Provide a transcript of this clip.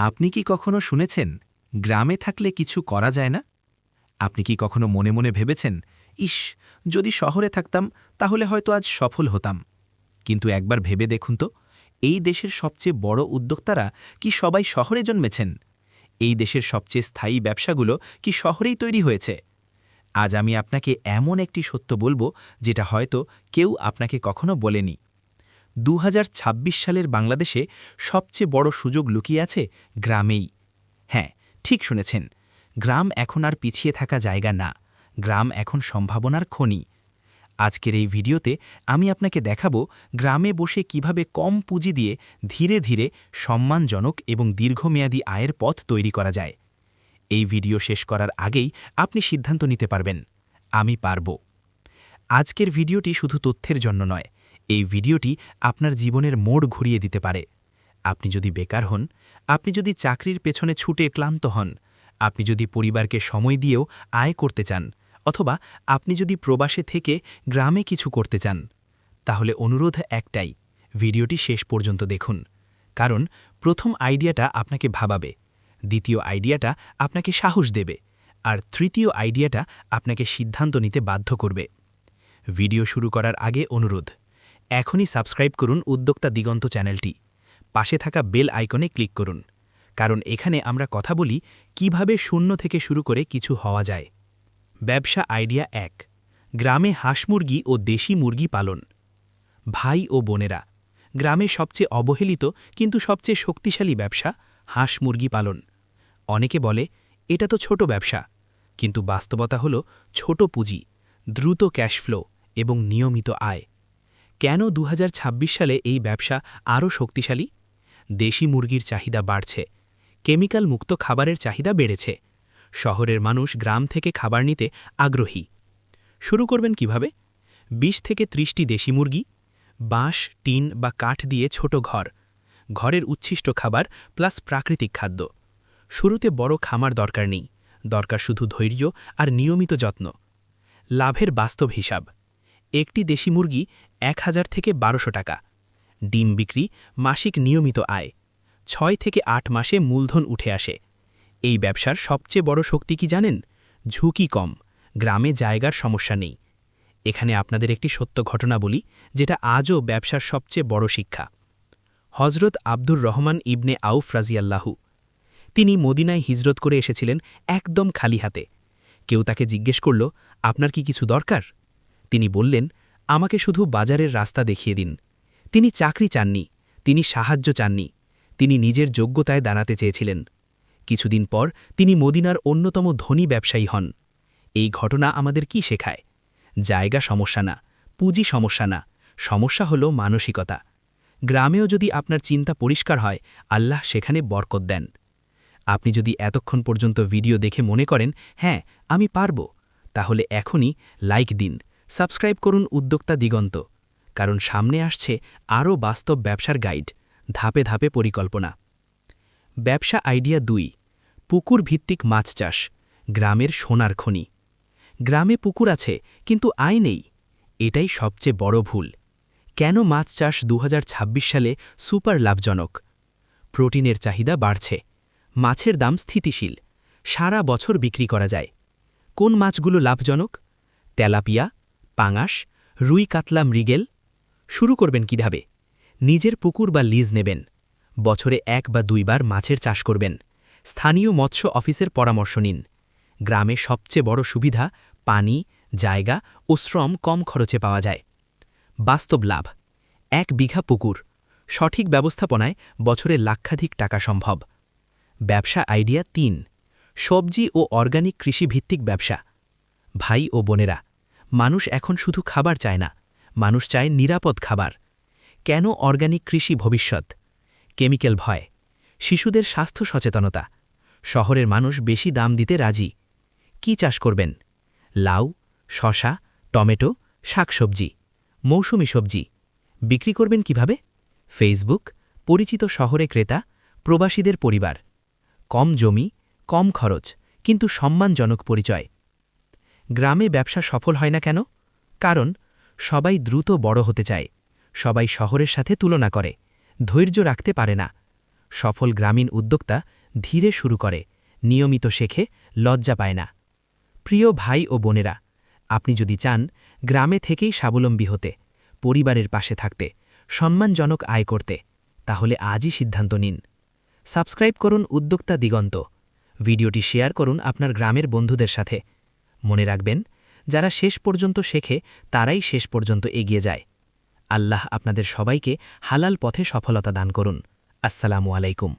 আপনি কি কখনো শুনেছেন, গ্রামে থাকলে কিছু করা যায় না? আপনি কি কখনো মনে মনে ভেবেছেন, ইস, যদি শহরে থাকতাম, তাহলে হয়তো আজ সফল হতাম কিন্তু একবার ভেবে দেখুন তো, এই দেশের সবচেয়ে বড় উদ্যোক্তারা কি সবাই শহরে জন্মেছেন? এই দেশের সবচেয়ে স্থায়ী ব্যবসাগুলো কি শহরেই তৈরি হয়েছে? আজ আমি আপনাকে এমন একটি সত্য বলব, যেটা হয়তো কেউ আপনাকে কখনো বলেনি। দু হাজার ছাব্বিশ সালের বাংলাদেশে সবচেয়ে বড় সুযোগ লুকিয়ে আছে গ্রামেই। হ্যাঁ ঠিক শুনেছেন, গ্রাম এখন আর পিছিয়ে থাকা জায়গা না, গ্রাম এখন সম্ভাবনার খনি। আজকের এই ভিডিওতে আমি আপনাকে দেখাবো গ্রামে বসে কীভাবে কম পুঁজি দিয়ে ধীরে ধীরে সম্মানজনক এবং দীর্ঘমেয়াদী আয়ের পথ তৈরি করা যায়। এই ভিডিও শেষ করার আগেই আপনি সিদ্ধান্ত নিতে পারবেন। আমি পারব। আজকের ভিডিওটি শুধু তথ্যের জন্য নয় এই ভিডিওটি আপনার জীবনের মোড় ঘুরিয়ে দিতে পারে। আপনি যদি বেকার হন, আপনি যদি চাকরির পেছনে ছুটে ক্লান্ত হন, আপনি যদি পরিবারকে সময় দিয়েও আয় করতে চান, অথবা আপনি যদি প্রবাসে থেকে গ্রামে কিছু করতে চান, তাহলে অনুরোধ একটাই, ভিডিওটি শেষ পর্যন্ত দেখুন। কারণ প্রথম আইডিয়াটা আপনাকে ভাবাবে, দ্বিতীয় আইডিয়াটা আপনাকে সাহস দেবে, আর তৃতীয় আইডিয়াটা আপনাকে সিদ্ধান্ত নিতে বাধ্য করবে। ভিডিও শুরু করার আগে অনুরোধ এখনই সাবস্ক্রাইব করুন উদ্যোক্তা দিগন্ত চ্যানেলটি। পাশে থাকা বেল আইকনে ক্লিক করুন। কারণ এখানে আমরা কথা বলি, কীভাবে শূন্য থেকে শুরু করে কিছু হওয়া যায়। ব্যবসা আইডিয়া এক, গ্রামে হাঁস মুরগি ও দেশি মুরগি পালন। ভাই ও বোনেরা, গ্রামে সবচেয়ে অবহেলিত কিন্তু সবচেয়ে শক্তিশালী ব্যবসা হাঁস মুরগি পালন। অনেকে বলে, এটা তো ছোট ব্যবসা, কিন্তু বাস্তবতা হল ছোট পুঁজি, দ্রুত ক্যাশ ফ্লো এবং নিয়মিত আয়। কেন দু হাজার ছাব্বিশ সালে এই ব্যবসা আরও শক্তিশালী? দেশি মুরগির চাহিদা বাড়ছে, কেমিক্যাল মুক্ত খাবারের চাহিদা বেড়েছে, শহরের মানুষ গ্রাম থেকে খাবার নিতে আগ্রহী। শুরু করবেন কীভাবে? ২০ থেকে ত্রিশটি দেশি মুরগি, বাঁশ, টিন বা কাঠ দিয়ে ছোট ঘর, ঘরের উচ্ছিষ্ট খাবার প্লাস প্রাকৃতিক খাদ্য। শুরুতে বড় খামার দরকার নেই, দরকার শুধু ধৈর্য আর নিয়মিত যত্ন। লাভের বাস্তব হিসাব, একটি দেশি মুরগি এক হাজার থেকে বারোশো টাকা। ডিম বিক্রি, মাসিক নিয়মিত আয়। ছয় থেকে আট মাসে মূলধন উঠে আসে। এই ব্যবসার সবচেয়ে বড় শক্তি কি জানেন? ঝুঁকি কম। গ্রামে জায়গার সমস্যা নেই। এখানে আপনাদের একটি সত্য ঘটনা বলি, যেটা আজও ব্যবসার সবচেয়ে বড় শিক্ষা। হজরত আব্দুর রহমান ইবনে আউফ রাজিয়াল্লাহু তিনি মদিনায় হিজরত করে এসেছিলেন একদম খালি হাতে। কেউ তাকে জিজ্ঞেস করল, আপনার কি কিছু দরকার? তিনি বললেন আমাকে শুধু বাজারের রাস্তা দেখিয়ে দিন। তিনি চাকরি চাননি, তিনি সাহায্য চাননি, তিনি নিজের যোগ্যতায় দাঁড়াতে চেয়েছিলেন। কিছুদিন পর তিনি মদিনার অন্যতম ধনী ব্যবসায়ী হন। এই ঘটনা আমাদের কি শেখায়? জায়গা সমস্যা না, পুঁজি সমস্যা না, সমস্যা হল মানসিকতা। গ্রামেও যদি আপনার চিন্তা পরিষ্কার হয়, আল্লাহ সেখানে বরকত দেন। আপনি যদি এতক্ষণ পর্যন্ত ভিডিও দেখে মনে করেন হ্যাঁ আমি পারব, তাহলে এখনই লাইক দিন। সাবস্ক্রাইব করুন উদ্যোক্তা দিগন্ত, কারণ সামনে আসছে আরও বাস্তব ব্যবসার গাইড, ধাপে ধাপে পরিকল্পনা। ব্যবসা আইডিয়া দুই পুকুর ভিত্তিক মাছ চাষ, গ্রামের সোনার খনি। গ্রামে পুকুর আছে, কিন্তু আয় নেই, এটাই সবচেয়ে বড় ভুল। কেন মাছ চাষ দু হাজার ছাব্বিশ সালে সুপার লাভজনক? প্রোটিনের চাহিদা বাড়ছে, মাছের দাম স্থিতিশীল, সারা বছর বিক্রি করা যায়। কোন মাছগুলো লাভজনক? তেলাপিয়া পাঙাশ, রুই কাতলা মৃগেল, শুরু করবেন কীভাবে? নিজের পুকুর বা লিজ নেবেন। বছরে এক বা দুইবার মাছের চাষ করবেন। স্থানীয় মৎস্য অফিসের পরামর্শ নিন। গ্রামে সবচেয়ে বড় সুবিধা পানি, জায়গা ও শ্রম কম খরচে পাওয়া যায়। বাস্তব লাভ, এক বিঘা পুকুর, সঠিক ব্যবস্থাপনায় বছরে লাক্ষাধিক টাকা সম্ভব। ব্যবসা আইডিয়া তিন, সবজি ও অর্গানিক কৃষিভিত্তিক ব্যবসা। ভাই ও বোনেরা মানুষ এখন শুধু খাবার চায় না, মানুষ চায় নিরাপদ খাবার। কেন অর্গানিক কৃষি ভবিষ্যৎ? কেমিক্যাল ভয়। শিশুদের স্বাস্থ্য সচেতনতা। শহরের মানুষ বেশি দাম দিতে রাজি। কি চাষ করবেন? লাউ শশা টমেটো, শাকসবজি, মৌসুমি সবজি। বিক্রি করবেন কীভাবে? ফেসবুক পরিচিত শহরে ক্রেতা, প্রবাসীদের পরিবার। কম জমি, কম খরচ, কিন্তু সম্মানজনক পরিচয়। গ্রামে ব্যবসা সফল হয় না কেন? কারণ, সবাই দ্রুত বড় হতে চায়। সবাই শহরের সাথে তুলনা করে। ধৈর্য রাখতে পারে না। সফল গ্রামীণ উদ্যোক্তা ধীরে শুরু করে। নিয়মিত শেখে, লজ্জা পায় না। প্রিয় ভাই ও বোনেরা, আপনি যদি চান গ্রামে থেকেই স্বাবলম্বী হতে, পরিবারের পাশে থাকতে, সম্মানজনক আয় করতে, তাহলে আজই সিদ্ধান্ত নিন। সাবস্ক্রাইব করুন উদ্যোক্তা দিগন্ত। ভিডিওটি শেয়ার করুন আপনার গ্রামের বন্ধুদের সাথে। মনে রাখবেন, যারা শেষ পর্যন্ত শেখে, তারাই শেষ পর্যন্ত এগিয়ে যায়। আল্লাহ আপনাদের সবাইকে হালাল পথে সফলতা দান করুন। আসসালামু আলাইকুম।